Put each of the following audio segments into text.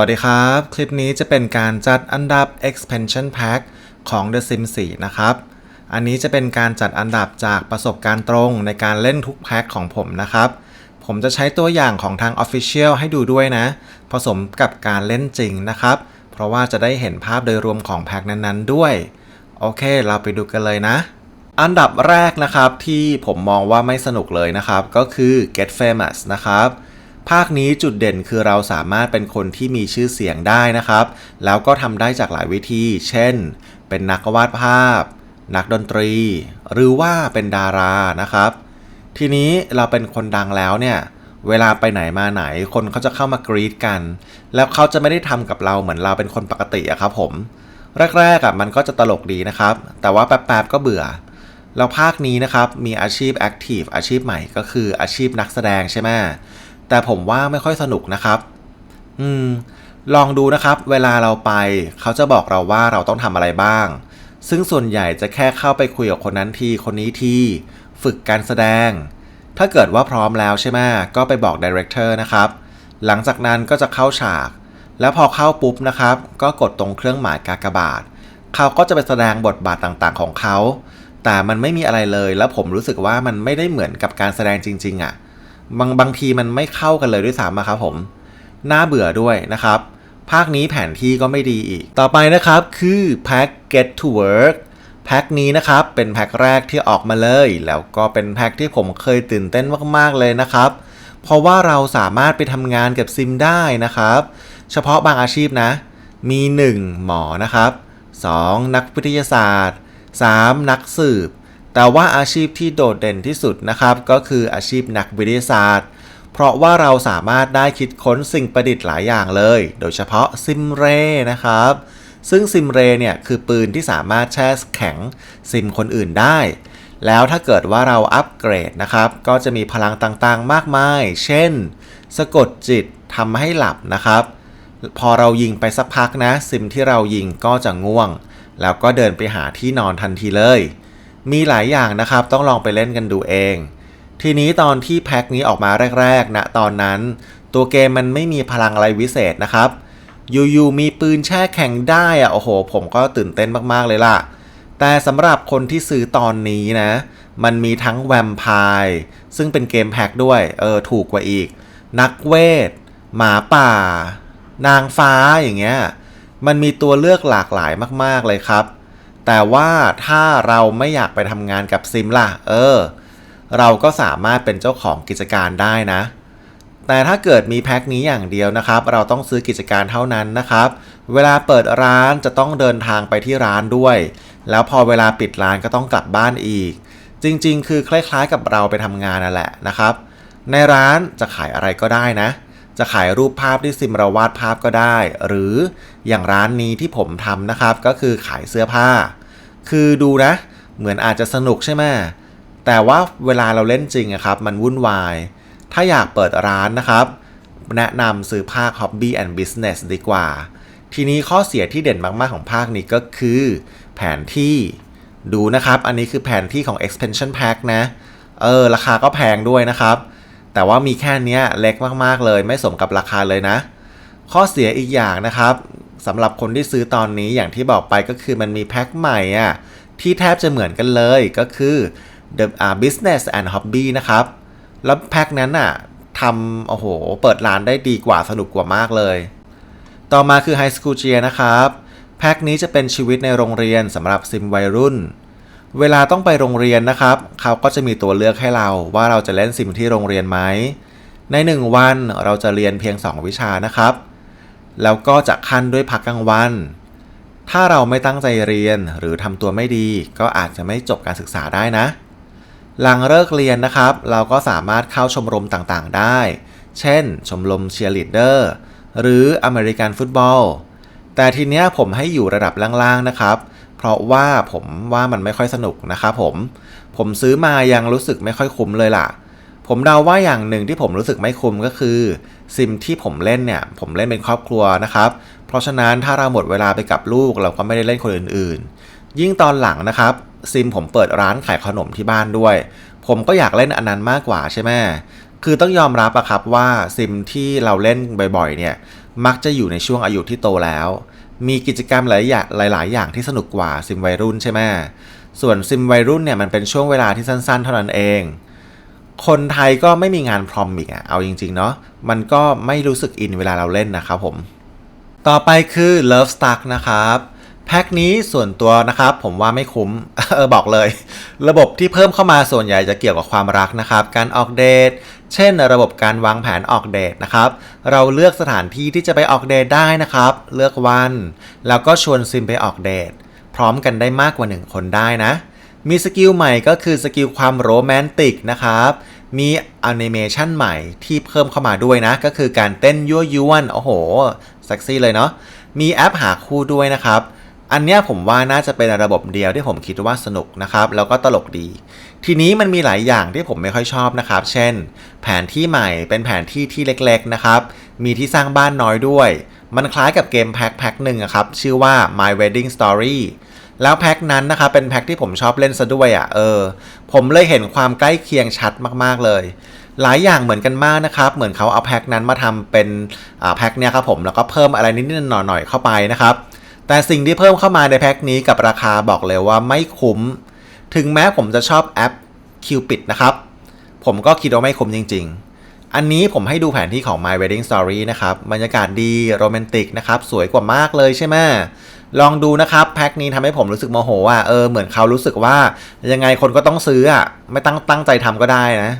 วัสดีครับ คลิปนี้จะเป็นการจัดอันดับ expansion pack ของ The Sims 4 นะครับ อันนี้จะเป็นการจัดอันดับจากประสบการณ์ตรงในการเล่นทุกแพ็คของผมนะครับ ผมจะใช้ตัวอย่างของทาง Official ให้ดูด้วยนะ ผสมกับการเล่นจริงนะครับ เพราะว่าจะได้เห็นภาพโดยรวมของแพ็คนั้นๆ ด้วย โอเค เราไปดูกันเลยนะ อันดับแรกนะครับที่ผมมองว่าไม่สนุกเลยนะครับ ก็คือ Get Famous นะครับ ภาคนี้จุดเด่นคือเราสามารถเป็นคนที่มีชื่อเสียงได้นะครับ แล้วก็ทำได้จากหลายวิธี เช่น เป็นนักวาดภาพ นักดนตรี หรือว่าเป็นดารานะครับ ทีนี้เราเป็นคนดังแล้วเนี่ยเวลาไปไหนมาไหนคนเขาจะเข้ามากรีดกัน แล้วเขาจะไม่ได้ทำกับเราเหมือนเราเป็นคนปกติอะครับผม แรกๆอะมันก็จะตลกดีนะครับ แต่ว่าแป๊บๆก็เบื่อแล้วภาคนี้นะครับมีอาชีพแอคทีฟอาชีพใหม่ก็คืออาชีพนักแสดงใช่ไหม แต่ผมว่าไม่ค่อยสนุกนะครับ อืม ลองดูนะครับ เวลาเราไป เขาจะบอกเราว่าเราต้องทำอะไรบ้าง ซึ่งส่วนใหญ่จะแค่เข้าไปคุยกับคนนั้นทีคนนี้ทีฝึกการแสดง ถ้าเกิดว่าพร้อมแล้วใช่ไหมก็ไปบอกดีเรคเตอร์นะครับ หลังจากนั้นก็จะเข้าฉาก แล้วพอเข้าปุ๊บนะครับ ก็กดตรงเครื่องหมายกากบาท เขาก็จะไปแสดงบทบาทต่างๆ ของเขา แต่มันไม่มีอะไรเลย แล้วผมรู้สึกว่ามันไม่ได้เหมือนกับการแสดงจริง ๆอะ่ะ บางบางทีมันไม่เข้ากันเลยด้วยซ้ำอะครับผมน่าเบื่อด้วยนะครับ ภาคนี้แผนที่ก็ไม่ดีอีก ต่อไปนะครับคือแพ็ก Get to Work แพ็กนี้นะครับเป็นแพ็กแรกที่ออกมาเลย แล้วก็เป็นแพ็กที่ผมเคยตื่นเต้นมากๆเลยนะครับ เพราะว่าเราสามารถไปทำงานกับซิมได้นะครับ เฉพาะบางอาชีพนะ มี 1 หมอนะครับ 2. นักวิทยาศาสตร์ 3. นักสืบ แต่ว่าอาชีพที่โดดเด่นที่สุดนะครับก็คืออาชีพนักวิทยาศาสตร์ เพราะว่าเราสามารถได้คิดค้นสิ่งประดิษฐ์หลายอย่างเลย โดยเฉพาะซิมเรนะครับ ซึ่งซิมเรเนี่ยคือปืนที่สามารถแช่แข็งซิมคนอื่นได้ แล้วถ้าเกิดว่าเราอัปเกรดนะครับก็จะมีพลังต่างๆ มากมาย เช่น สะกดจิตทำให้หลับนะครับ พอเรายิงไปสักพักนะ ซิมที่เรายิงก็จะง่วง แล้วก็เดินไปหาที่นอนทันทีเลย มีหลายอย่างนะครับต้องลองไปเล่นกันดูเอง ทีนี้ตอนที่แพ็คนี้ออกมาแรกๆนะตอนนั้น ตัวเกมมันไม่มีพลังอะไรวิเศษนะครับอยู่ๆมีปืนแช่แข็งได้อะโอ้โห ผมก็ตื่นเต้นมากๆเลยล่ะ แต่สำหรับคนที่ซื้อตอนนี้นะ มันมีทั้งแวมไพร์ซึ่งเป็นเกมแพ็คด้วย เออ ถูกกว่าอีก นักเวท หมาป่า นางฟ้าอย่างเงี้ย มันมีตัวเลือกหลากหลายมากๆเลยครับ แต่ว่าถ้าเราไม่อยากไปทำงานกับซิมล่ะ เออ เราก็สามารถเป็นเจ้าของกิจการได้นะ แต่ถ้าเกิดมีแพ็คนี้อย่างเดียวนะครับ เราต้องซื้อกิจการเท่านั้นนะครับ เวลาเปิดร้านจะต้องเดินทางไปที่ร้านด้วย แล้วพอเวลาปิดร้านก็ต้องกลับบ้านอีก จริงๆ คือคล้ายๆ กับเราไปทำงานนั่นแหละนะครับ ในร้านจะขายอะไรก็ได้นะ จะขายรูปภาพที่ซิมเราวาดภาพก็ได้ หรืออย่างร้านนี้ที่ผมทำนะครับ ก็คือขายเสื้อผ้า คือดูนะ เหมือนอาจจะสนุกใช่ไหมแต่ว่าเวลาเราเล่นจริงอะครับ มันวุ่นวาย ถ้าอยากเปิดร้านนะครับ แนะนำซื้อภาค Hobby and Business ดีกว่า ทีนี้ข้อเสียที่เด่นมาก ๆ ของภาคนี้ก็คือ แผนที่ดูนะครับ อันนี้คือแผนที่ของ expansion pack นะ เออ ราคาก็แพงด้วยนะครับ แต่ว่ามีแค่เนี้ยเล็กมากๆเลย ไม่สมกับราคาเลยนะ ข้อเสียอีกอย่างนะครับสำหรับคนที่ซื้อตอนนี้อย่างที่บอกไปก็คือมันมีแพ็คใหม่อะที่แทบจะเหมือนกันเลยก็คือ the uh, business and hobby นะครับ แล้วแพ็คนั้นอะทำโอ้โห เปิดร้านได้ดีกว่าสนุกกว่ามากเลย ต่อมาคือ High School Cheer นะครับ แพ็คนี้จะเป็นชีวิตในโรงเรียนสำหรับซิมวัยรุ่น เวลาต้องไปโรงเรียนนะครับ เขาก็จะมีตัวเลือกให้เราว่าเราจะเล่นซิมที่โรงเรียนไหม ใน 1 วันเราจะเรียนเพียง 2 วิชานะครับ แล้วก็จะขั้นด้วยพักกลางวัน ถ้าเราไม่ตั้งใจเรียนหรือทำตัวไม่ดี ก็อาจจะไม่จบการศึกษาได้นะ หลังเลิกเรียนนะครับ เราก็สามารถเข้าชมรมต่างๆ ได้ เช่น ชมรมเชียร์ลีดเดอร์หรืออเมริกันฟุตบอล แต่ทีเนี้ยผมให้อยู่ระดับล่างๆนะครับเราะว่าผมว่ามันไม่ค่อยสนุกนะครับผม ผมซื้อมายังรู้สึกไม่ค่อยคุ้มเลยล่ะ ผมเดาว่าอย่างหนึ่งที่ผมรู้สึกไม่คุ้มก็คือ ซิมที่ผมเล่นเนี่ย ผมเล่นเป็นครอบครัวนะครับ เพราะฉะนั้นถ้าเราหมดเวลาไปกับลูกเราก็ไม่ได้เล่นคนอื่น ๆ ยิ่งตอนหลังนะครับ ซิมผมเปิดร้านขายขนมที่บ้านด้วย ผมก็อยากเล่นอันนั้นมากกว่าใช่ไหมคือต้องยอมรับอะครับว่าซิมที่เราเล่นบ่อยๆเนี่ยมักจะอยู่ในช่วงอายุที่โตแล้ว มีกิจกรรมหลายอย่างหลาย ๆ อย่างที่สนุกกว่าซิมวัยรุ่นใช่ไหมส่วนซิมวัยรุ่นเนี่ยมันเป็นช่วงเวลาที่สั้น ๆ เท่านั้นเอง คนไทยก็ไม่มีงานพรอมอีกอะเอาจริง ๆ เนาะมันก็ไม่รู้สึกอินเวลาเราเล่นนะครับผม ต่อไปคือ Love Stuck นะครับ แพ็คนี้ส่วนตัวนะครับผมว่าไม่คุ้มเออบอกเลย ระบบที่เพิ่มเข้ามาส่วนใหญ่จะเกี่ยวกับความรักนะครับ การออกเดท เช่น ระบบการวางแผนออกเดทนะครับ เราเลือกสถานที่ที่จะไปออกเดทได้นะครับ เลือกวัน แล้วก็ชวนซิมไปออกเดท พร้อมกันได้มากกว่า 1 คนได้นะ มีสกิลใหม่ก็คือสกิลความโรแมนติกนะครับมีแอนิเมชันใหม่ที่เพิ่มเข้ามาด้วยนะ ก็คือการเต้นยั่วยวนโอ้โหเซ็กซี่เลยเนาะมีแอปหาคู่ด้วยนะครับ อันเนี้ยผมว่าน่าจะเป็นระบบเดียวที่ผมคิดว่าสนุกนะครับแล้วก็ตลกดี ทีนี้มันมีหลายอย่างที่ผมไม่ค่อยชอบนะครับ เช่น แผนที่ใหม่เป็นแผนที่ที่เล็กๆนะครับ มีที่สร้างบ้านน้อยด้วย มันคล้ายกับเกมแพ็คแพ็คหนึ่งอะครับ ชื่อว่า My Wedding Story แล้วแพ็คนั้นนะครับเป็นแพ็คที่ผมชอบเล่นซะด้วยอะ่ะเออ ผมเลยเห็นความใกล้เคียงชัดมากๆเลย หลายอย่างเหมือนกันมากนะครับ เหมือนเขาเอาแพ็คนั้นมาทำเป็นแพ็คเนี้ยครับผมแล้วก็เพิ่มอะไรนิดๆหน่อยๆเข้าไปนะครับ แต่สิ่งที่เพิ่มเข้ามาในแพ็คนี้กับราคาบอกเลยว่าไม่คุ้ม ถึงแม้ผมจะชอบแอป Cupid นะครับ ผมก็คิดว่าไม่คุ้มจริง ๆ อันนี้ผมให้ดูแผนที่ของ My Wedding Story นะครับ บรรยากาศดีโรแมนติกนะครับ สวยกว่ามากเลยใช่ไหมลองดูนะครับแพ็คนี้ทำให้ผมรู้สึกโมโหอะเออเหมือนเขารู้สึกว่ายังไงคนก็ต้องซื้ออะไม่ตั้งตั้งใจทำก็ได้นะ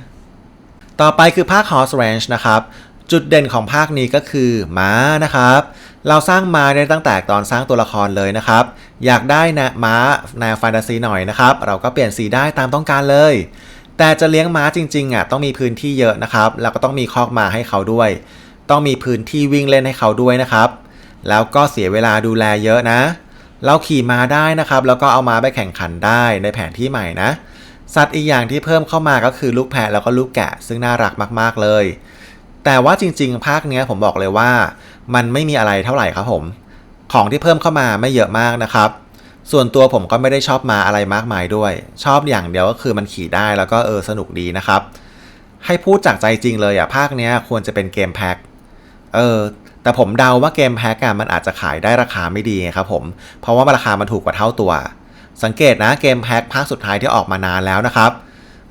ต่อไปคือภาค Horse Ranch นะครับ จุดเด่นของภาคนี้ก็คือม้านะครับ เราสร้างม้าได้ตั้งแต่ตอนสร้างตัวละครเลยนะครับ อยากได้นะม้าแนวแฟนตาซีหน่อยนะครับ เราก็เปลี่ยนสีได้ตามต้องการเลย แต่จะเลี้ยงม้าจริงๆอะต้องมีพื้นที่เยอะนะครับ แล้วก็ต้องมีคอกม้าให้เขาด้วย ต้องมีพื้นที่วิ่งเล่นให้เขาด้วยนะครับ แล้วก็เสียเวลาดูแลเยอะนะ เราขี่ม้าได้นะครับ แล้วก็เอาม้าไปแข่งขันได้ในแผนที่ใหม่นะ สัตว์อีกอย่างที่เพิ่มเข้ามาก็คือลูกแพะแล้วก็ลูกแกะ ซึ่งน่ารักมากๆเลย แต่ว่าจริง ๆ ภาคเนี้ยผมบอกเลยว่า มันไม่มีอะไรเท่าไหร่ครับผม ของที่เพิ่มเข้ามาไม่เยอะมากนะครับ ส่วนตัวผมก็ไม่ได้ชอบมาอะไรมากมายด้วย ชอบอย่างเดียวก็คือมันขี่ได้แล้วก็เออสนุกดีนะครับ ให้พูดจากใจจริงเลยอะภาคเนี้ยควรจะเป็นเกมแพ็คเออแต่ผมเดาว่าเกมแพ็กอะมันอาจจะขายได้ราคาไม่ดีครับผม เพราะว่าราคามันถูกกว่าเท่าตัว สังเกตนะเกมแพ็กภาคสุดท้ายที่ออกมานานแล้วนะครับ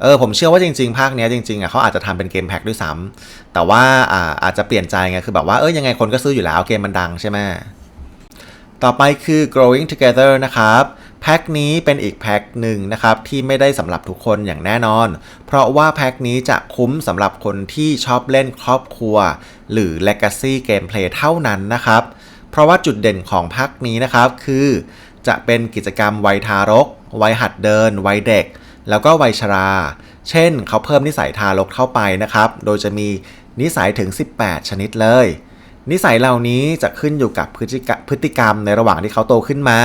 เออผมเชื่อว่าจริง ๆ ภาคเนี้ยจริงๆอะเขาอาจจะทำเป็นเกมแพ็กด้วยซ้ำแต่ว่าอ่าอาจจะเปลี่ยนใจไงคือแบบว่าเออยังไงคนก็ซื้ออยู่แล้วเกมมันดังใช่ไหมต่อไปคือ growing together นะครับแพ็คนี้เป็นอีกแพ็คหนึ่งนะครับที่ไม่ได้สำหรับทุกคนอย่างแน่นอน เพราะว่าแพ็คนี้จะคุ้มสำหรับคนที่ชอบเล่นครอบครัว หรือ Legacy Gameplay เท่านั้นนะครับ เพราะว่าจุดเด่นของแพ็คนี้นะครับคือ จะเป็นกิจกรรมวัยทารก วัยหัดเดิน วัยเด็ก แล้วก็วัยชรา เช่นเขาเพิ่มนิสัยทารกเข้าไปนะครับ โดยจะมีนิสัยถึง 18 ชนิดเลย นิสัยเหล่านี้จะขึ้นอยู่กับพฤติกรรมในระหว่างที่เขาโตขึ้นมา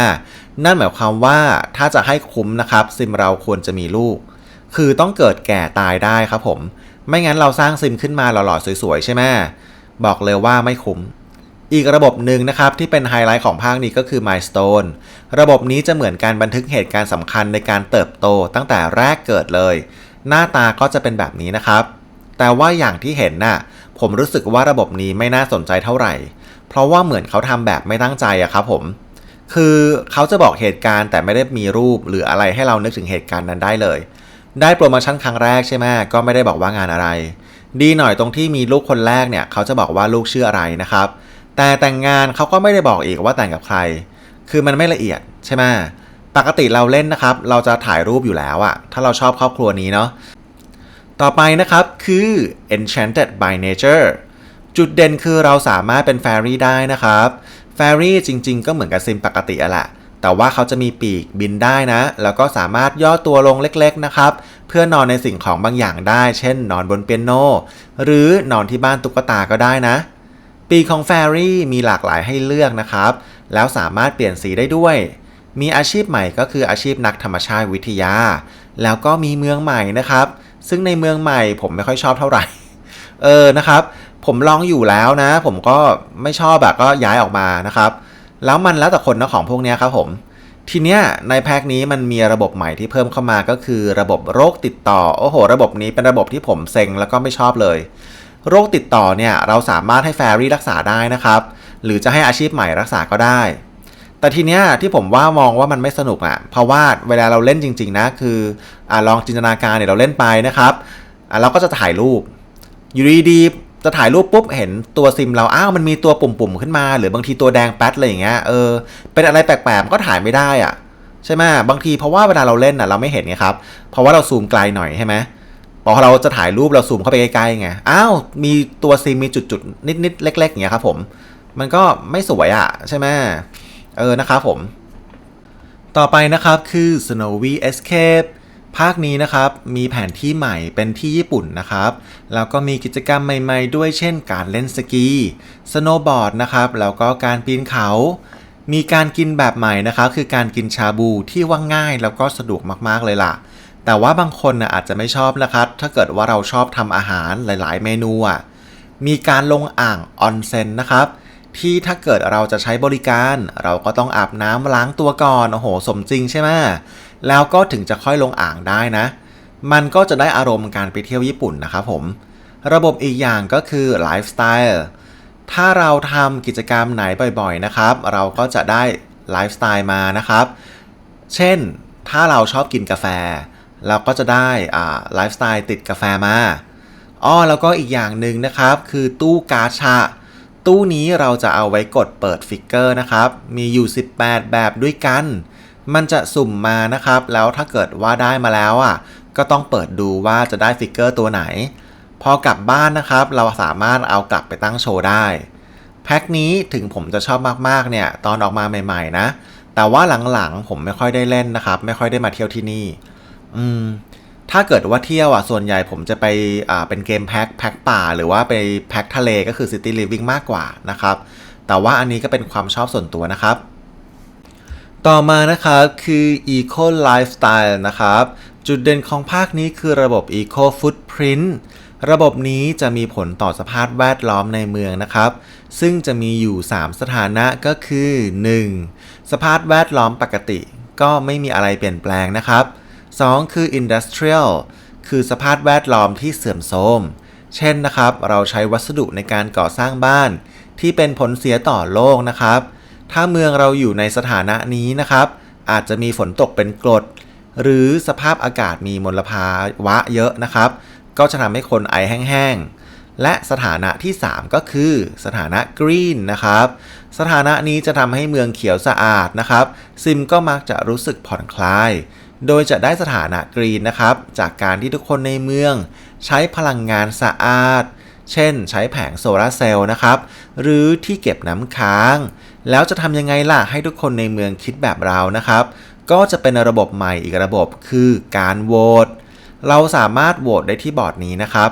นั่นหมายความว่าถ้าจะให้คุ้มนะครับ ซิมเราควรจะมีลูก คือต้องเกิดแก่ตายได้ครับผม ไม่งั้นเราสร้างซิมขึ้นมาหล่อๆสวยๆใช่ไหมบอกเลยว่าไม่คุ้ม อีกระบบหนึ่งนะครับที่เป็นไฮไลท์ของภาคนี้ก็คือ Milestone ระบบนี้จะเหมือนการบันทึกเหตุการณ์สำคัญในการเติบโตตั้งแต่แรกเกิดเลย หน้าตาก็จะเป็นแบบนี้นะครับ แต่ว่าอย่างที่เห็นน่ะผมรู้สึกว่าระบบนี้ไม่น่าสนใจเท่าไหร่ เพราะว่าเหมือนเขาทำแบบไม่ตั้งใจอะครับผมคือเขาจะบอกเหตุการณ์แต่ไม่ได้มีรูปหรืออะไรให้เรานึกถึงเหตุการณ์นั้นได้เลย ได้โปรโมชั่นครั้งแรกใช่ไหมก็ไม่ได้บอกว่างานอะไร ดีหน่อยตรงที่มีลูกคนแรกเนี่ยเขาจะบอกว่าลูกชื่ออะไรนะครับ แต่แต่งงานเขาก็ไม่ได้บอกอีกว่าแต่งกับใคร คือมันไม่ละเอียดใช่ไหมปกติเราเล่นนะครับ เราจะถ่ายรูปอยู่แล้วอะถ้าเราชอบครอบครัวนี้เนาะต่อไปนะครับคือ Enchanted by Nature จุดเด่นคือเราสามารถเป็นแฟรี่ได้นะครับ แฟรี่จริงๆ ก็เหมือนกับซิมปกติอะแหละแต่ว่าเขาจะมีปีกบินได้นะ แล้วก็สามารถย่อตัวลงเล็กๆนะครับ เพื่อนอนในสิ่งของบางอย่างได้ เช่น นอนบนเปียโน หรือนอนที่บ้านตุ๊กตาก็ได้นะ ปีของแฟรี่มีหลากหลายให้เลือกนะครับ แล้วสามารถเปลี่ยนสีได้ด้วย มีอาชีพใหม่ก็คืออาชีพนักธรรมชาติวิทยา แล้วก็มีเมืองใหม่นะครับ ซึ่งในเมืองใหม่ผมไม่ค่อยชอบเท่าไหร่ เออนะครับ ผมลองอยู่แล้วนะ ผมก็ไม่ชอบแบบก็ย้ายออกมานะครับ แล้วมันแล้วแต่คนนะของพวกนี้ครับผมทีเนี้ยในแพ็คนี้มันมีระบบใหม่ที่เพิ่มเข้ามาก็คือระบบโรคติดต่อ โอ้โห ระบบนี้เป็นระบบที่ผมเซ็งแล้วก็ไม่ชอบเลย โรคติดต่อเนี่ยเราสามารถให้แฟรี่รักษาได้นะครับ หรือจะให้อาชีพใหม่รักษาก็ได้ แต่ทีเนี้ยที่ผมว่ามองว่ามันไม่สนุกอะ่ะเพราะว่าเวลาเราเล่นจริง ๆ นะ คืออ่าลองจินตนาการเนี่ยเราเล่นไปนะครับอ่าเราก็จะถ่ายรูป อยู่ดีๆจะถ่ายรูปปุ๊บเห็นตัวซิมเราอ้าวมันมีตัวปุ่มๆขึ้นมา หรือบางทีตัวแดงแป๊ดอะไรอย่างเงี้ยเออเป็นอะไรแปลกๆก็ถ่ายไม่ได้อะใช่ไหมบางทีเพราะว่าเวลาเราเล่นน่ะเราไม่เห็นไงครับเพราะว่าเราซูมไกลหน่อยใช่ไหม พอเราจะถ่ายรูปเราซูมเข้าไปใกล้ๆไง อ้าว มีตัวซิมมีจุดๆ นิดๆ เล็กๆอย่างเงี้ยครับผม มันก็ไม่สวยอะ ใช่ไหมเออ นะครับผม ต่อไปนะครับคือ Snowy Escape ภาคนี้นะครับมีแผนที่ใหม่เป็นที่ญี่ปุ่นนะครับ แล้วก็มีกิจกรรมใหม่ๆ ด้วยเช่นการเล่นสกี สโนว์บอร์ดนะครับ แล้วก็การปีนเขา มีการกินแบบใหม่นะครับ คือการกินชาบูที่ว่าง่ายแล้วก็สะดวกมากๆเลยล่ะ แต่ว่าบางคนนะอาจจะไม่ชอบนะครับ ถ้าเกิดว่าเราชอบทำอาหารหลาย ๆ เมนูอะมีการลงอ่างออนเซ็นนะครับ ที่ถ้าเกิดเราจะใช้บริการ เราก็ต้องอาบน้ำล้างตัวก่อนโอ้โห สมจริงใช่ไหมแล้วก็ถึงจะค่อยลงอ่างได้นะ มันก็จะได้อารมณ์การไปเที่ยวญี่ปุ่นนะครับผม ระบบอีกอย่างก็คือไลฟ์สไตล์ถ้าเราทำกิจกรรมไหนบ่อยๆนะครับ เราก็จะได้ไลฟ์สไตล์มานะครับ เช่น ถ้าเราชอบกินกาแฟ เราก็จะได้ไลฟ์สไตล์ติดกาแฟมาอ้อแล้วก็อีกอย่างหนึ่งนะครับ คือตู้กาชาตู้นี้เราจะเอาไว้กดเปิดฟิกเกอร์นะครับ มีอยู่ 18 แบบด้วยกัน มันจะสุ่มมานะครับ แล้วถ้าเกิดว่าได้มาแล้วอะ ก็ต้องเปิดดูว่าจะได้ฟิกเกอร์ตัวไหน พอกลับบ้านนะครับ เราสามารถเอากลับไปตั้งโชว์ได้ แพ็คนี้ถึงผมจะชอบมากๆเนี่ย ตอนออกมาใหม่ ๆ นะ แต่ว่าหลังๆผมไม่ค่อยได้เล่นนะครับ ไม่ค่อยได้มาเที่ยวที่นี่ อืมถ้าเกิดว่าเที่ยวอะส่วนใหญ่ผมจะไปอ่าเป็นเกมแพ็คแพ็คป่า หรือว่าไปแพ็คทะเลก็คือ City Living มากกว่านะครับ แต่ว่าอันนี้ก็เป็นความชอบส่วนตัวนะครับ ต่อมานะครับคือ Eco Lifestyle นะครับ จุดเด่นของภาคนี้คือระบบ Eco Footprint ระบบนี้จะมีผลต่อสภาพแวดล้อมในเมืองนะครับ ซึ่งจะมีอยู่ 3 สถานะก็คือ 1. สภาพแวดล้อมปกติ ก็ไม่มีอะไรเปลี่ยนแปลงนะครับ 2. คือ Industrial คือสภาพแวดล้อมที่เสื่อมโทรม เช่นนะครับ เราใช้วัสดุในการก่อสร้างบ้าน ที่เป็นผลเสียต่อโลกนะครับ ถ้าเมืองเราอยู่ในสถานะนี้นะครับ อาจจะมีฝนตกเป็นกรด หรือสภาพอากาศมีมลภาวะเยอะนะครับ ก็จะทำให้คนไอแห้งๆ และสถานะที่ 3 ก็คือ สถานะกรีนนะครับ สถานะนี้จะทำให้เมืองเขียวสะอาดนะครับ ซิมก็มักจะรู้สึกผ่อนคลาย โดยจะได้สถานะกรีนนะครับ จากการที่ทุกคนในเมือง ใช้พลังงานสะอาด เช่น ใช้แผงโซลาร์เซลล์นะครับ หรือที่เก็บน้ำค้าง แล้วจะทำยังไงล่ะให้ทุกคนในเมืองคิดแบบเรานะครับ ก็จะเป็นระบบใหม่อีกระบบคือการโหวต เราสามารถโหวตได้ที่บอร์ดนี้นะครับ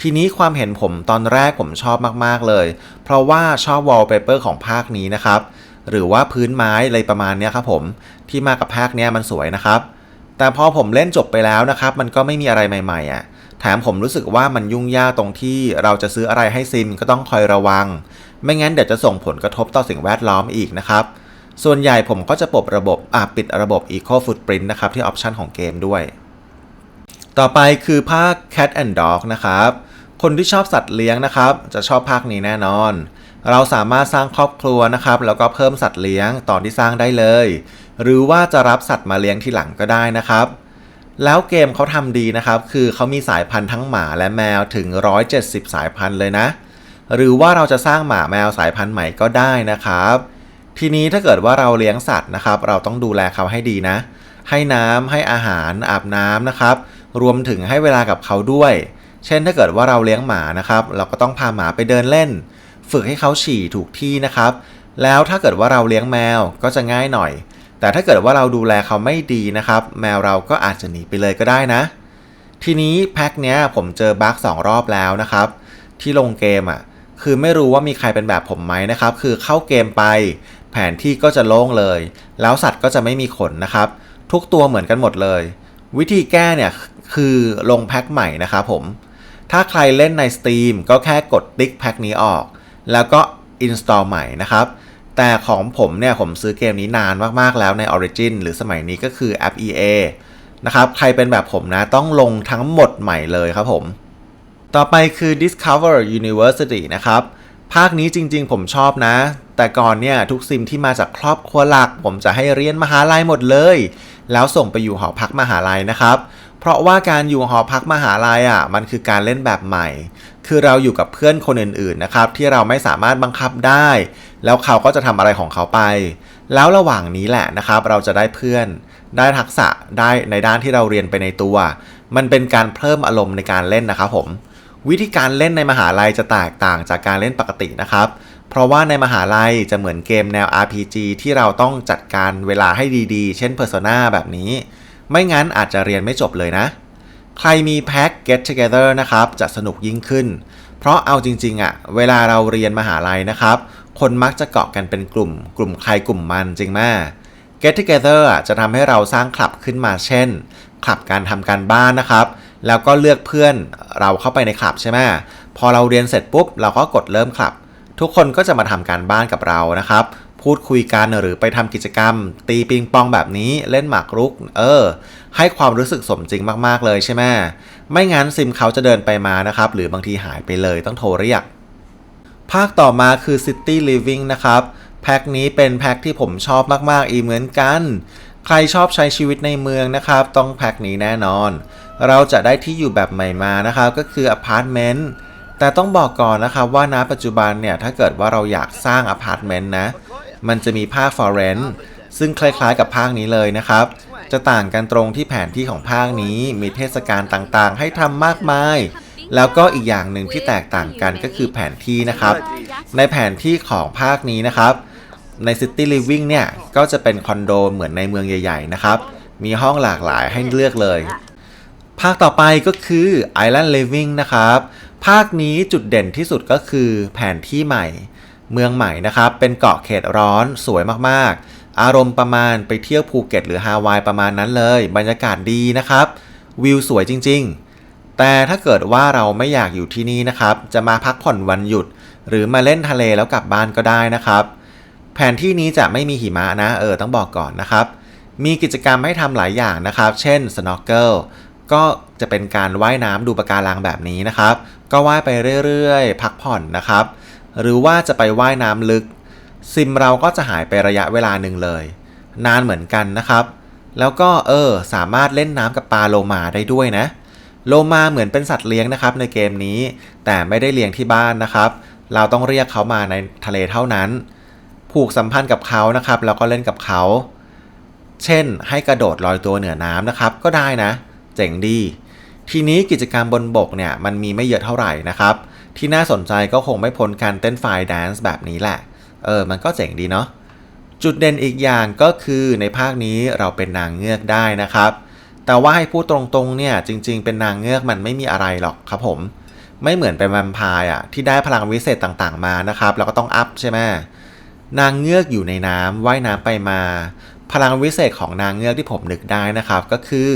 ทีนี้ความเห็นผมตอนแรกผมชอบมากๆเลย เพราะว่าชอบวอลเปเปอร์ของภาคนี้นะครับ หรือว่าพื้นไม้อะไรประมาณนี้ครับผม ที่มากับภาคนี้มันสวยนะครับ แต่พอผมเล่นจบไปแล้วนะครับ มันก็ไม่มีอะไรใหม่ๆอะแถมผมรู้สึกว่ามันยุ่งยากตรงที่เราจะซื้ออะไรให้ซิมก็ต้องคอยระวัง ไม่งั้นเดี๋ยวจะส่งผลกระทบต่อสิ่งแวดล้อมอีกนะครับ ส่วนใหญ่ผมก็จะปบระบบอ่าปิดระบบ Eco Footprint นะครับที่ออปชันของเกมด้วย ต่อไปคือภาค Cat and Dog นะครับ คนที่ชอบสัตว์เลี้ยงนะครับ จะชอบภาคนี้แน่นอน เราสามารถสร้างครอบครัวนะครับ แล้วก็เพิ่มสัตว์เลี้ยงตอนที่สร้างได้เลย หรือว่าจะรับสัตว์มาเลี้ยงทีหลังก็ได้นะครับ แล้วเกมเขาทำดีนะครับ คือเขามีสายพันธุ์ทั้งหมาและแมวถึง 170 สายพันธุ์เลยนะ หรือว่าเราจะสร้างหมาแมวสายพันธุ์ใหม่ก็ได้นะครับ ทีนี้ถ้าเกิดว่าเราเลี้ยงสัตว์นะครับ เราต้องดูแลเขาให้ดีนะ ให้น้ำให้อาหารอาบน้ำนะครับ รวมถึงให้เวลากับเขาด้วย เช่นถ้าเกิดว่าเราเลี้ยงหมานะครับ เราก็ต้องพาหมาไปเดินเล่น ฝึกให้เขาฉี่ถูกที่นะครับ แล้วถ้าเกิดว่าเราเลี้ยงแมวก็จะง่ายหน่อย แต่ถ้าเกิดว่าเราดูแลเขาไม่ดีนะครับ แมวเราก็อาจจะหนีไปเลยก็ได้นะ ทีนี้แพ็คเนี้ยผมเจอบั๊กสองรอบแล้วนะครับ ที่ลงเกมอะคือไม่รู้ว่ามีใครเป็นแบบผมไหมนะครับ คือเข้าเกมไป แผนที่ก็จะโล่งเลย แล้วสัตว์ก็จะไม่มีขนนะครับ ทุกตัวเหมือนกันหมดเลย วิธีแก้เนี่ยคือลงแพ็คใหม่นะครับผม ถ้าใครเล่นใน Steam ก็แค่กดติ๊กแพ็คนี้ออก แล้วก็ install ใหม่นะครับ แต่ของผมเนี่ยผมซื้อเกมนี้นานมากๆแล้วใน Origin หรือสมัยนี้ก็คือแอป EA นะครับ ใครเป็นแบบผมนะต้องลงทั้งหมดใหม่เลยครับผม ต่อไปคือ Discover University นะครับ ภาคนี้จริงๆ ผมชอบนะ แต่ก่อนเนี่ยทุกซิมที่มาจากครอบครัวหลัก ผมจะให้เรียนมหาลัยหมดเลย แล้วส่งไปอยู่หอพักมหาลัยนะครับ เพราะว่าการอยู่หอพักมหาลัยอะมันคือการเล่นแบบใหม่ คือเราอยู่กับเพื่อนคนอื่นๆนะครับที่เราไม่สามารถบังคับได้ แล้วเขาก็จะทำอะไรของเขาไป แล้วระหว่างนี้แหละนะครับเราจะได้เพื่อนได้ทักษะได้ในด้านที่เราเรียนไปในตัว มันเป็นการเพิ่มอารมณ์ในการเล่นนะครับผมวิธีการเล่นในมหาลัยจะแตกต่างจากการเล่นปกตินะครับ เพราะว่าในมหาลัยจะเหมือนเกมแนว RPG ที่เราต้องจัดการเวลาให้ดีๆ เช่น Persona แบบนี้ ไม่งั้นอาจจะเรียนไม่จบเลยนะ ใครมีแพ็ก Get Together นะครับจะสนุกยิ่งขึ้น เพราะเอาจริงๆอะเวลาเราเรียนมหาลัยนะครับ คนมักจะเกาะกันเป็นกลุ่ม กลุ่มใครกลุ่มมันจริงไหม Get Together อะจะทำให้เราสร้างคลับขึ้นมาเช่นคลับการทำการบ้านนะครับ แล้วก็เลือกเพื่อนเราเข้าไปในคลับใช่ไหมพอเราเรียนเสร็จปุ๊บ เราก็กดเริ่มคลับ ทุกคนก็จะมาทำการบ้านกับเรานะครับ พูดคุยกันหรือไปทำกิจกรรม ตีปิงปองแบบนี้เล่นหมากรุก เออ ให้ความรู้สึกสมจริงมากๆเลยใช่ไหมไม่งั้นซิมเขาจะเดินไปมานะครับ หรือบางทีหายไปเลยต้องโทรเรียก ภาคต่อมาคือ City Living นะครับ แพ็คนี้เป็นแพ็คที่ผมชอบมากๆอีกเหมือนกัน ใครชอบใช้ชีวิตในเมืองนะครับ ต้องแพ็คนี้แน่นอน เราจะได้ที่อยู่แบบใหม่มานะครับ ก็คืออพาร์ตเมนต์แต่ต้องบอกก่อนนะครับว่าณปัจจุบันเนี่ย ถ้าเกิดว่าเราอยากสร้างอพาร์ตเมนต์นะ มันจะมีภาค for rent ซึ่งคล้ายๆกับภาคนี้เลยนะครับ จะต่างกันตรงที่แผนที่ของภาคนี้มีเทศกาลต่างๆ ให้ทำมากมาย แล้วก็อีกอย่างหนึ่งที่แตกต่างกันก็คือแผนที่นะครับ ในแผนที่ของภาคนี้นะครับ ใน City Living เนี่ย ก็จะเป็นคอนโดเหมือนในเมืองใหญ่ ๆ นะครับ มีห้องหลากหลายให้เลือกเลย ภาคต่อไปก็คือ Island Living นะครับ ภาคนี้จุดเด่นที่สุดก็คือแผนที่ใหม่ เมืองใหม่นะครับ เป็นเกาะเขตร้อนสวยมากๆ อารมณ์ประมาณไปเที่ยวภูเก็ตหรือฮาวายประมาณนั้นเลย บรรยากาศดีนะครับ วิวสวยจริงๆ แต่ถ้าเกิดว่าเราไม่อยากอยู่ที่นี่นะครับ จะมาพักผ่อนวันหยุด หรือมาเล่นทะเลแล้วกลับบ้านก็ได้นะครับ แผนที่นี้จะไม่มีหิมะนะเออต้องบอกก่อนนะครับ มีกิจกรรมให้ทำหลายอย่างนะครับ เช่น snorkel ก็จะเป็นการว่ายน้ำดูปะการังแบบนี้นะครับ ก็ว่ายไปเรื่อยๆ พักผ่อนนะครับ หรือว่าจะไปว่ายน้ำลึก ซิมเราก็จะหายไประยะเวลาหนึ่งเลย นานเหมือนกันนะครับ แล้วก็เออสามารถเล่นน้ำกับปลาโลมาได้ด้วยนะ โลมาเหมือนเป็นสัตว์เลี้ยงนะครับในเกมนี้ แต่ไม่ได้เลี้ยงที่บ้านนะครับ เราต้องเรียกเขามาในทะเลเท่านั้น ผูกสัมพันธ์กับเขานะครับแล้วก็เล่นกับเขา เช่น ให้กระโดดลอยตัวเหนือน้ำนะครับ ก็ได้นะ เจ๋งดีทีนี้กิจกรรมบนบกเนี่ยมันมีไม่เยอะเท่าไหร่นะครับ ที่น่าสนใจก็คงไม่พ้นการเต้นไฟแดนซ์แบบนี้แหละ เออ มันก็เจ๋งดีเนาะ จุดเด่นอีกอย่างก็คือในภาคนี้เราเป็นนางเงือกได้นะครับ แต่ว่าให้พูดตรงๆเนี่ยจริง ๆ เป็นนางเงือกมันไม่มีอะไรหรอกครับผม ไม่เหมือนเป็นแวมไพร์อะที่ได้พลังวิเศษต่างๆมานะครับ แล้วก็ต้องอัพใช่ไหมนางเงือกอยู่ในน้ำว่ายน้ำไปมา พลังวิเศษของนางเงือกที่ผมนึกได้นะครับ ก็คือ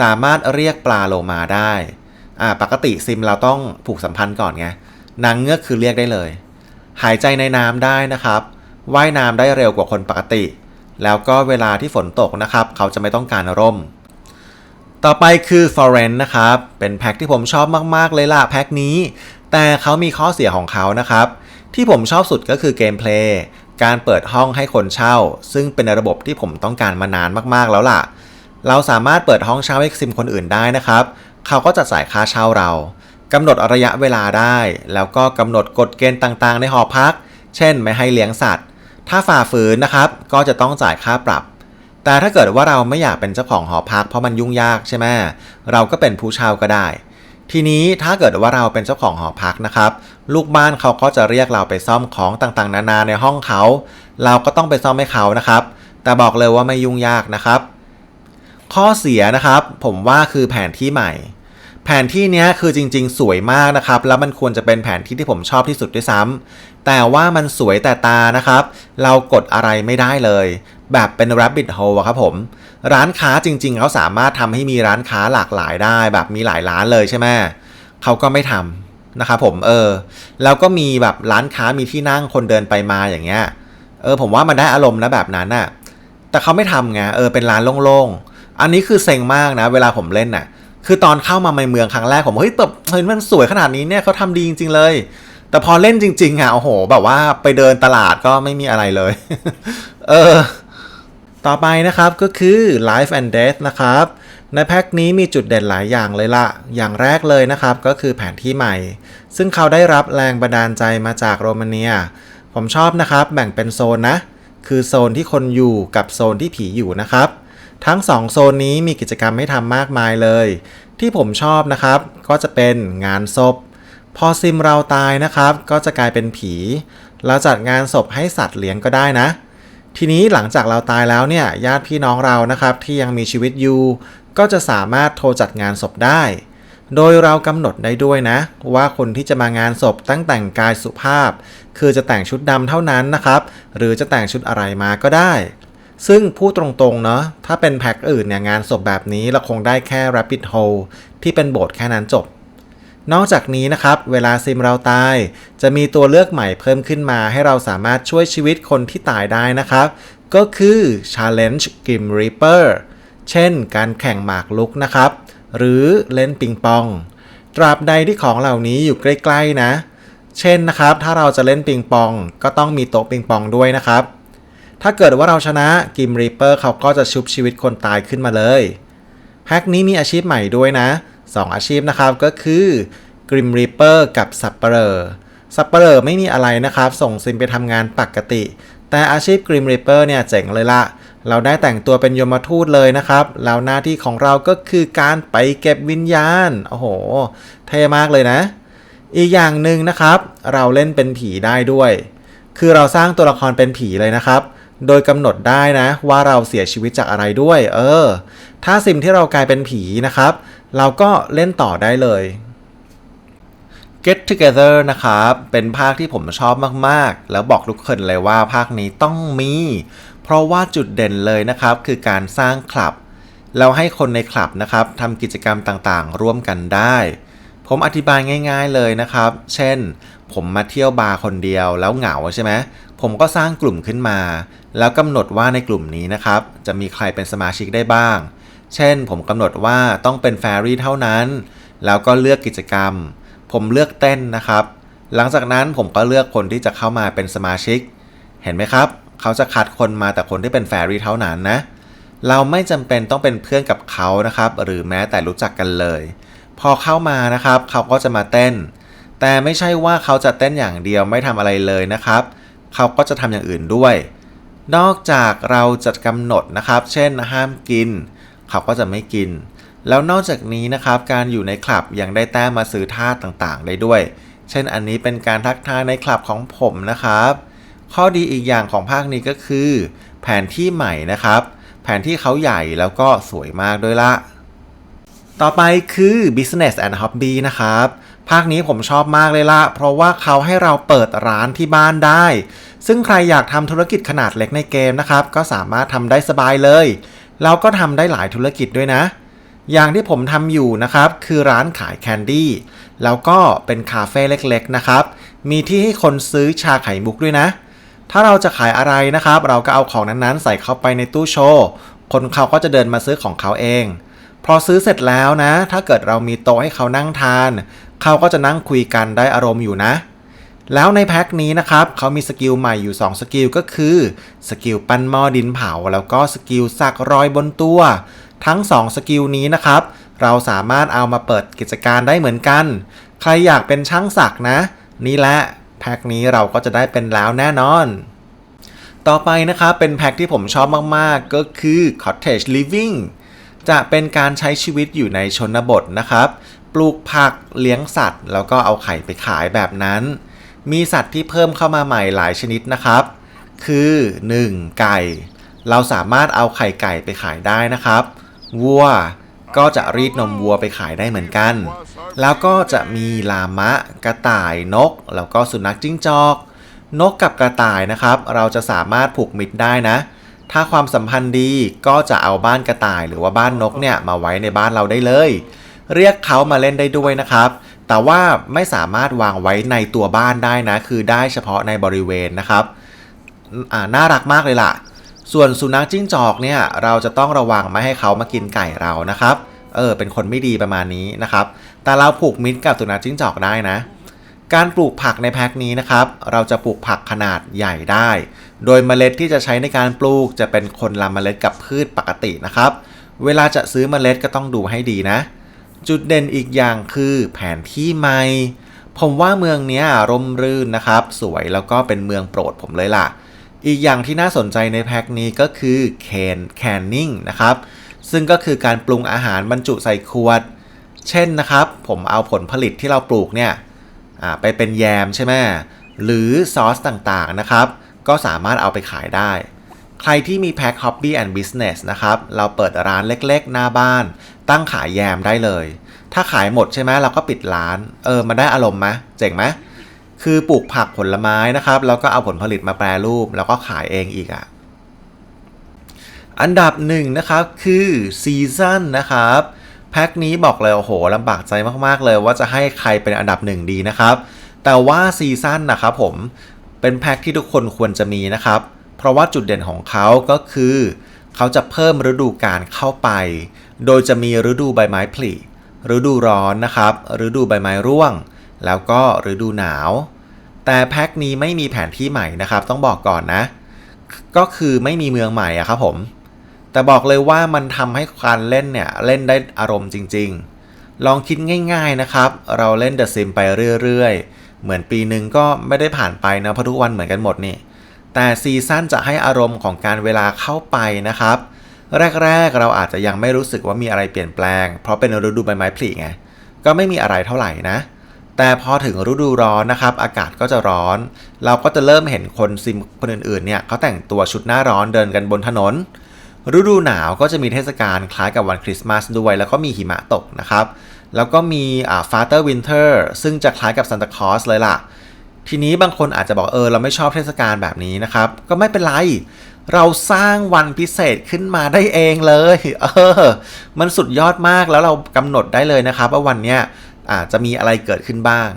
สามารถเรียกปลาโลมาได้ อ่าปกติซิมเราต้องผูกสัมพันธ์ก่อนไงนางเงือกคือเรียกได้เลย หายใจในน้ำได้นะครับว่ายน้ำได้เร็วกว่าคนปกติ แล้วก็เวลาที่ฝนตกนะครับ เขาจะไม่ต้องการร่ม ต่อไปคือ f o r e n นะครับ เป็นแพ็คที่ผมชอบมาก ๆ เลยล่ะแพ็คนี้ แต่เขามีข้อเสียของเขานะครับ ที่ผมชอบสุดก็คือเกมเพลย์การเปิดห้องให้คนเช่า ซึ่งเป็นระบบที่ผมต้องการมานานมากๆแล้วล่ะ เราสามารถเปิดห้องเช่าให้ซิมคนอื่นได้นะครับ เขาก็จะจ่ายค่าเช่าเรากำหนดระยะเวลาได้ แล้วก็กำหนดกฎเกณฑ์ต่างๆ ในหอพัก เช่น ไม่ให้เลี้ยงสัตว์ ถ้าฝ่าฝืนนะครับ ก็จะต้องจ่ายค่าปรับ แต่ถ้าเกิดว่าเราไม่อยากเป็นเจ้าของหอพักเพราะมันยุ่งยากใช่ไหมเราก็เป็นผู้เช่าก็ได้ ทีนี้ถ้าเกิดว่าเราเป็นเจ้าของหอพักนะครับ ลูกบ้านเขาก็จะเรียกเราไปซ่อมของต่างๆ นานาในห้องเขา เราก็ต้องไปซ่อมให้เขานะครับ แต่บอกเลยว่าไม่ยุ่งยากนะครับ ข้อเสียนะครับ ผมว่าคือแผนที่ใหม่ ผนที่เนี้ยคือจริงๆ สวยมากนะครับ แล้วมันควรจะเป็นแผนที่ที่ผมชอบที่สุดด้วยซ้ำแต่ว่ามันสวยแต่ตานะครับ เรากดอะไรไม่ได้เลย แบบเป็น rabbit hole อะครับผม ร้านค้าจริงๆ เขาสามารถทำให้มีร้านค้าหลากหลายได้ แบบมีหลายร้านเลยใช่ไหมเขาก็ไม่ทำนะครับผมเออ แล้วก็มีแบบร้านค้ามีที่นั่งคนเดินไปมาอย่างเงี้ย เออ ผมว่ามันได้อารมณ์นะแบบนั้นน่ะ แต่เขาไม่ทำไงเออเป็นร้านโล่งๆ อันนี้คือเซ็งมากนะ เวลาผมเล่นน่ะ คือตอนเข้ามาในเมืองครั้งแรกผมเฮ้ยแบบเฮ้ยมันสวยขนาดนี้เนี่ยเขาทำดีจริง ๆ เลย แต่พอเล่นจริงๆอะโอ้โห แบบว่าไปเดินตลาดก็ไม่มีอะไรเลย เออ ต่อไปนะครับก็คือ Life and Death นะครับ ในแพ็คนี้มีจุดเด่นหลายอย่างเลยละอย่างแรกเลยนะครับ ก็คือแผนที่ใหม่ ซึ่งเขาได้รับแรงบันดาลใจมาจากโรมาเนีย ผมชอบนะครับ แบ่งเป็นโซนนะ คือโซนที่คนอยู่กับโซนที่ผีอยู่นะครับ ทั้ง 2 โซนนี้มีกิจกรรมให้ทำมากมายเลย ที่ผมชอบนะครับ ก็จะเป็นงานศพ พอซิมเราตายนะครับ ก็จะกลายเป็นผี เราจัดงานศพให้สัตว์เลี้ยงก็ได้นะ ทีนี้หลังจากเราตายแล้วเนี่ยญาติพี่น้องเรานะครับที่ยังมีชีวิตอยู่ ก็จะสามารถโทรจัดงานศพได้ โดยเรากำหนดได้ด้วยนะ ว่าคนที่จะมางานศพตั้งแต่งกายสุภาพ คือจะแต่งชุดดำเท่านั้นนะครับ หรือจะแต่งชุดอะไรมาก็ได้ ซึ่งพูดตรงๆเนาะถ้าเป็นแพ็คอื่นเนี่ยงานศพแบบนี้เราคงได้แค่ Rapid Hole ที่เป็นโบสถ์แค่นั้นจบ นอกจากนี้นะครับ เวลาซิมเราตาย จะมีตัวเลือกใหม่เพิ่มขึ้นมา ให้เราสามารถช่วยชีวิตคนที่ตายได้นะครับ ก็คือ Challenge Grim Reaper เช่น การแข่งหมากลุกนะครับ หรือเล่นปิงปอง ตราบใดที่ของเหล่านี้อยู่ใกล้ ๆนะ เช่นนะครับ ถ้าเราจะเล่นปิงปอง ก็ต้องมีโต๊ะปิงปองด้วยนะครับ ถ้าเกิดว่าเราชนะกิมรีเปอร์เขาก็จะชุบชีวิตคนตายขึ้นมาเลยแฮกนี้มีอาชีพใหม่ด้วยนะ 2 อาชีพนะครับก็คือกริมรีเปอร์กับสับเปลอสับเปลอไม่มีอะไรนะครับ ส่งซิมไปทำงานปกติ แต่อาชีพกริมรีเปอร์เนี่ยเจ๋งเลยละเราได้แต่งตัวเป็นยมทูตเลยนะครับ แล้วหน้าที่ของเราก็คือการไปเก็บวิญญาณ โอ้โห เท่มากเลยนะ อีกอย่างหนึ่งนะครับ เราเล่นเป็นผีได้ด้วย คือเราสร้างตัวละครเป็นผีเลยนะครับ โดยกำหนดได้นะว่าเราเสียชีวิตจากอะไรด้วย เออ ถ้าซิมที่เรากลายเป็นผีนะครับ เราก็เล่นต่อได้เลย Get Together นะครับ เป็นภาคที่ผมชอบมากๆ แล้วบอกทุกคนเลยว่าภาคนี้ต้องมี เพราะว่าจุดเด่นเลยนะครับ คือการสร้างคลับ แล้วให้คนในคลับนะครับทำกิจกรรมต่างๆ ร่วมกันได้ ผมอธิบายง่าย ๆเลยนะครับ เช่น ผมมาเที่ยวบาร์คนเดียวแล้วเหงาใช่ไหมผมก็สร้างกลุ่มขึ้นมา แล้วกำหนดว่าในกลุ่มนี้นะครับ จะมีใครเป็นสมาชิกได้บ้าง เช่น ผมกำหนดว่าต้องเป็นแฟรี่เท่านั้น แล้วก็เลือกกิจกรรม ผมเลือกเต้นนะครับ หลังจากนั้นผมก็เลือกคนที่จะเข้ามาเป็นสมาชิก เห็นไหมครับ เขาจะคัดคนมาแต่คนที่เป็นแฟรี่เท่านั้นนะ เราไม่จำเป็นต้องเป็นเพื่อนกับเขานะครับ หรือแม้แต่รู้จักกันเลย พอเข้ามานะครับเขาก็จะมาเต้น แต่ไม่ใช่ว่าเขาจะเต้นอย่างเดียวไม่ทำอะไรเลยนะครับ เขาก็จะทำอย่างอื่นด้วย นอกจากเราจะกำหนดนะครับ เช่นห้ามกิน เขาก็จะไม่กิน แล้วนอกจากนี้นะครับ การอยู่ในคลับยังได้แต้มมาซื้อท่าต่างๆ ได้ด้วย เช่นอันนี้เป็นการทักทายในคลับของผมนะครับ ข้อดีอีกอย่างของภาคนี้ก็คือ แผนที่ใหม่นะครับ แผนที่เขาใหญ่แล้วก็สวยมากด้วยละ ต่อไปคือ Business and Hobby นะครับ ภาคนี้ผมชอบมากเลยละเพราะว่าเขาให้เราเปิดร้านที่บ้านได้ ซึ่งใครอยากทำธุรกิจขนาดเล็กในเกมนะครับ ก็สามารถทำได้สบายเลย แล้วก็ทำได้หลายธุรกิจด้วยนะ อย่างที่ผมทำอยู่นะครับ คือร้านขายแคนดี้ แล้วก็เป็นคาเฟ่เล็กๆนะครับ มีที่ให้คนซื้อชาไข่มุกด้วยนะ ถ้าเราจะขายอะไรนะครับ เราก็เอาของนั้นๆ ใส่เข้าไปในตู้โชว์ คนเขาก็จะเดินมาซื้อของเขาเอง พอซื้อเสร็จแล้วนะ ถ้าเกิดเรามีโต๊ะให้เขานั่งทาน เขาก็จะนั่งคุยกันได้อารมณ์อยู่นะ แล้วในแพ็คนี้นะครับเขามีสกิลใหม่อยู่ 2 สกิลก็คือสกิลปั้นหม้อดินเผา แล้วก็สกิลสักรอยบนตัว ทั้ง 2 สกิลนี้นะครับ เราสามารถเอามาเปิดกิจการได้เหมือนกัน ใครอยากเป็นช่างสักนะ นี่แหละแพ็คนี้เราก็จะได้เป็นแล้วแน่นอนต่อไปนะครับเป็นแพ็คที่ผมชอบมาก ๆ ก็คือ Cottage Living จะเป็นการใช้ชีวิตอยู่ในชนบทนะครับ ปลูกผักเลี้ยงสัตว์ แล้วก็เอาไข่ไปขายแบบนั้น มีสัตว์ที่เพิ่มเข้ามาใหม่หลายชนิดนะครับ คือ 1. ไก่ เราสามารถเอาไข่ไก่ไปขายได้นะครับวัวก็จะรีดนมวัวไปขายได้เหมือนกัน แล้วก็จะมีลามะ กระต่ายนก แล้วก็สุนัขจิ้งจอก นกกับกระต่ายนะครับ เราจะสามารถผูกมิตรได้นะ ถ้าความสัมพันธ์ดีก็จะเอาบ้านกระต่ายหรือว่าบ้านนกเนี่ยมาไว้ในบ้านเราได้เลย เรียกเขามาเล่นได้ด้วยนะครับ แต่ว่าไม่สามารถวางไว้ในตัวบ้านได้นะ คือได้เฉพาะในบริเวณนะครับน่ารักมากเลยล่ะ ส่วนสุนัขจิ้งจอกเนี่ยเราจะต้องระวังไม่ให้เขามากินไก่เรานะครับ เออเป็นคนไม่ดีประมาณนี้นะครับ แต่เราผูกมิตรกับสุนัขจิ้งจอกได้นะ การปลูกผักในแพ็คนี้นะครับ เราจะปลูกผักขนาดใหญ่ได้ โดยเมล็ดที่จะใช้ในการปลูกจะเป็นคนละเมล็ดกับพืชปกตินะครับ เวลาจะซื้อเมล็ดก็ต้องดูให้ดีนะ จุดเด่นอีกอย่างคือแผนที่ใหม่ผมว่าเมืองนี้ร่มรื่นนะครับ สวยแล้วก็เป็นเมืองโปรดผมเลยล่ะ อีกอย่างที่น่าสนใจในแพ็คนี้ก็คือเคนแคนนิ่งนะครับ ซึ่งก็คือการปรุงอาหารบรรจุใส่ขวด เช่นนะครับ ผมเอาผลผลิตที่เราปลูกเนี่ยไปเป็นแยมใช่ไหมหรือซอสต่างๆนะครับ ก็สามารถเอาไปขายได้ ใครที่มีแพ็ค Hobby and Business นะครับ เราเปิดร้านเล็กๆ หน้าบ้าน ตั้งขายแยมได้เลย ถ้าขายหมดใช่ไหมเราก็ปิดร้าน เออ มันได้อารมณ์ไหมเจ๋งไหมคือปลูกผักผลไม้นะครับ แล้วก็เอาผลผลิตมาแปรรูป แล้วก็ขายเองอีกอะ่ะ อันดับหนึ่งนะครับคือซีซันนะครับแพ็คนี้บอกเลยโอ้โหลำบากใจมากๆเลยว่าจะให้ใครเป็นอันดับหนึ่งดีนะครับ แต่ว่าซีซันนะครับผม เป็นแพ็คที่ทุกคนควรจะมีนะครับ เพราะว่าจุดเด่นของเขาก็คือ เขาจะเพิ่มฤดูกาลเข้าไป โดยจะมีฤดูใบไม้ผลิฤดูร้อนนะครับ ฤดูใบไม้ร่วง แล้วก็ฤดูหนาว แต่แพ็คนี้ไม่มีแผนที่ใหม่นะครับ ต้องบอกก่อนนะ ก็คือไม่มีเมืองใหม่อะครับผม แต่บอกเลยว่ามันทำให้การเล่นเนี่ยเล่นได้อารมณ์จริง ๆ ลองคิดง่าย ๆนะครับ เราเล่น The Sim ไปเรื่อยๆ เหมือนปีหนึ่งก็ไม่ได้ผ่านไปนะเพราะทุกวันเหมือนกันหมดนี่ แต่ซีซั่นจะให้อารมณ์ของการเวลาเข้าไปนะครับ แรกๆเราอาจจะยังไม่รู้สึกว่ามีอะไรเปลี่ยนแปลง เพราะเป็นฤดูใบไม้ผลิไง ก็ไม่มีอะไรเท่าไหร่นะ แต่พอถึงฤดูร้อนนะครับ อากาศก็จะร้อน เราก็จะเริ่มเห็นคนซิมคนอื่นๆเนี่ยเขาแต่งตัวชุดหน้าร้อนเดินกันบนถนน ฤดูหนาวก็จะมีเทศกาลคล้ายกับวันคริสต์มาสด้วย แล้วก็มีหิมะตกนะครับ แล้วก็มีอ่าฟาเตอร์วินเทอร์ซึ่งจะคล้ายกับซานตาคลอสเลยล่ะ ทีนี้บางคนอาจจะบอกเออ เราไม่ชอบเทศกาลแบบนี้นะครับ ก็ไม่เป็นไร เราสร้างวันพิเศษขึ้นมาได้เองเลย เออ มันสุดยอดมากแล้วเรากำหนดได้เลยนะครับ ว่าวันเนี้ยอาจจะมีอะไรเกิดขึ้นบ้าง